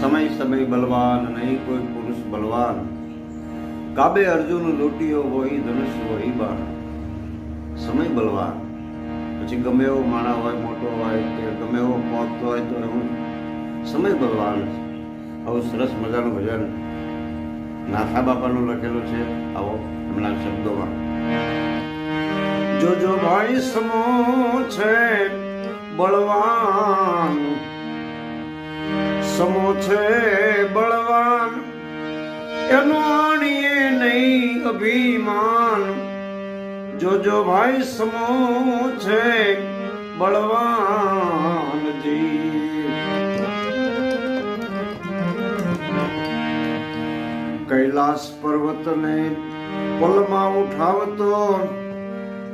સમય સમય બલવાન નહીં કોઈ પુરુષ બલવાન. કાબે અર્જુન લૂંટીયો હોય, ધનુષ હોય, બાણ. સમય બલવાન. પછી ગમે એવો માણા હોય, મોટો હોય, કે ગમે એવો પહોંચતો હોય, તો હું સમય બલવાન છે આવું સરસ મજાનું ભજન. નાથા બાપાનું લખેલું છે. આવો એમના શબ્દોમાં. જોજો ભાઈ સમો છે, બળવાન. સમો છે બળવાન. એનું આણીએ નહીં અભિમાન. જોજો ભાઈ સમો છે બળવાનજી કૈલાસ પર્વતને પલમાં ઉઠાવતો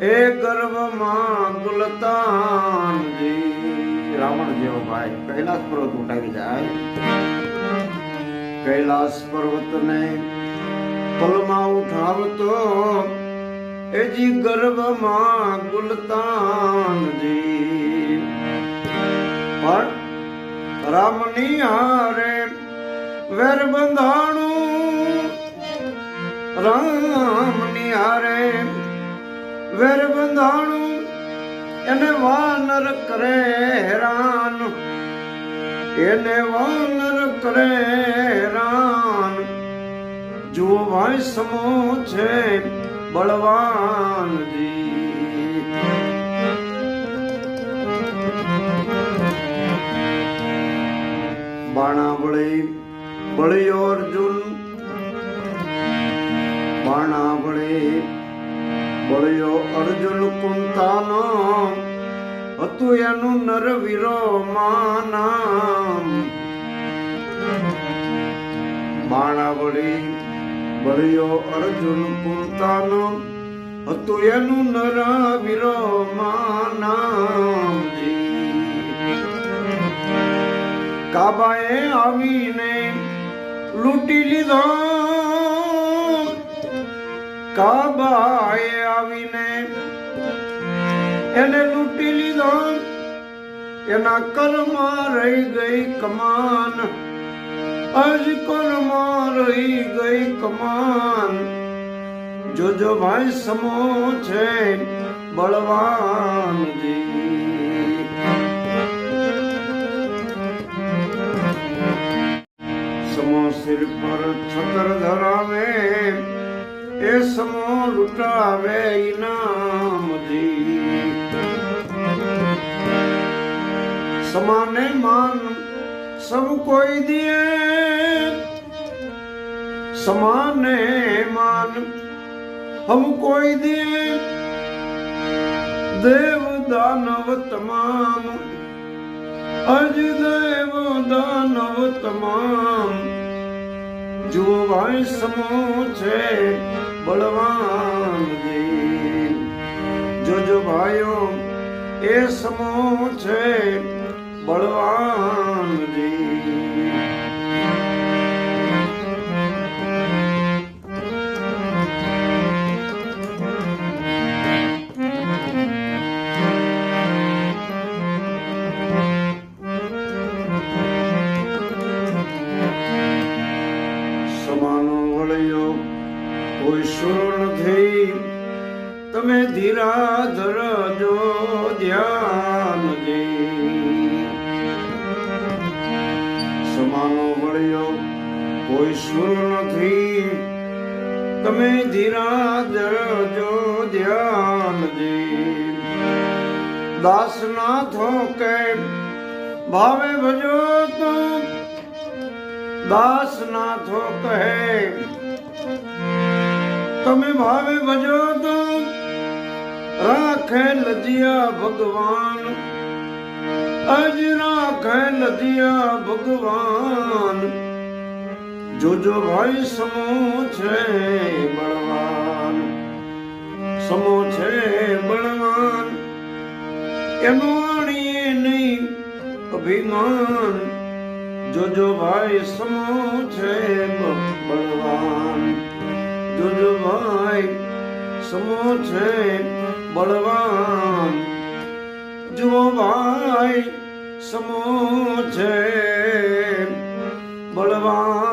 એ ગર્વમાં રાવણ જેવો ભાઈ. કૈલાસ પર્વત ઉઠાવી જાય. કૈલાસ પર્વતને પલમાં ઉઠાવતો એજી ગર્ભમાં ગુલતાનજી પણ રામની હારે વેર બંધાણું. રામની હારે વેર બંધાણું. એને વાનર કરે હેરાન. એને વાનર કરે રાન. જુઓ ભાઈ સમો છે બળવાનજી. બાણા વળી બળ્યો અર્જુન. બાણા વળી બળ્યો અર્જુન કુંતાનો. હતું એનું નરવીરો માનામ બાણા વળી બળ્યો અર્જુન કુંતાનો હતું એનું નરવીરો માનામજી કાબાએ આવીને લૂંટી લીધો. કાબાએ આવીને એને લૂંટી લીધો એના કરમાં રહી ગઈ કમાન. અજ કરમાં રહી ગઈ કમાન. જોજો ભાઈ સમો છે બળવાનજી સમો સિર પર છતર ધરાવે, એ સમો લૂંટાવે ઇનામજી સમાને માન સબ કોઈ દિए સમાને માન હમ કોઈ દિए દેવ દાનવ તમામ, અજ દેવ દાનવ તમામ. જો ભાઈ સમો છે બળવાનજી જોજો ભાઈઓ, એ સમો છે બળવાનજી સમાનો વળ્યો કોઈ સુરો નથી. તમે ધીરા ધરજો ધ્યાન સમાનો મળ્યો કોઈ સુર નથી. તમે ધીરા ધરજો ધ્યાનજી દે. દાસ ના થો કે, ભાવે ભજો તો. દાસ નાથો કહે, તમે ભાવે ભજો તો. રાખે લજિયા ભગવાન. અજ રાખે લજિયા ભગવાન? જોજો ભાઈ સમો છે બળવાન સમો છે બળવાન, એનું આણીએ નહીં અભિમાન. જોજો ભાઈ સમો છે બળવાન જોજો ભાઈ સમો છે બળવાન. જુઓ ભાઈ સમો છે. બળવાન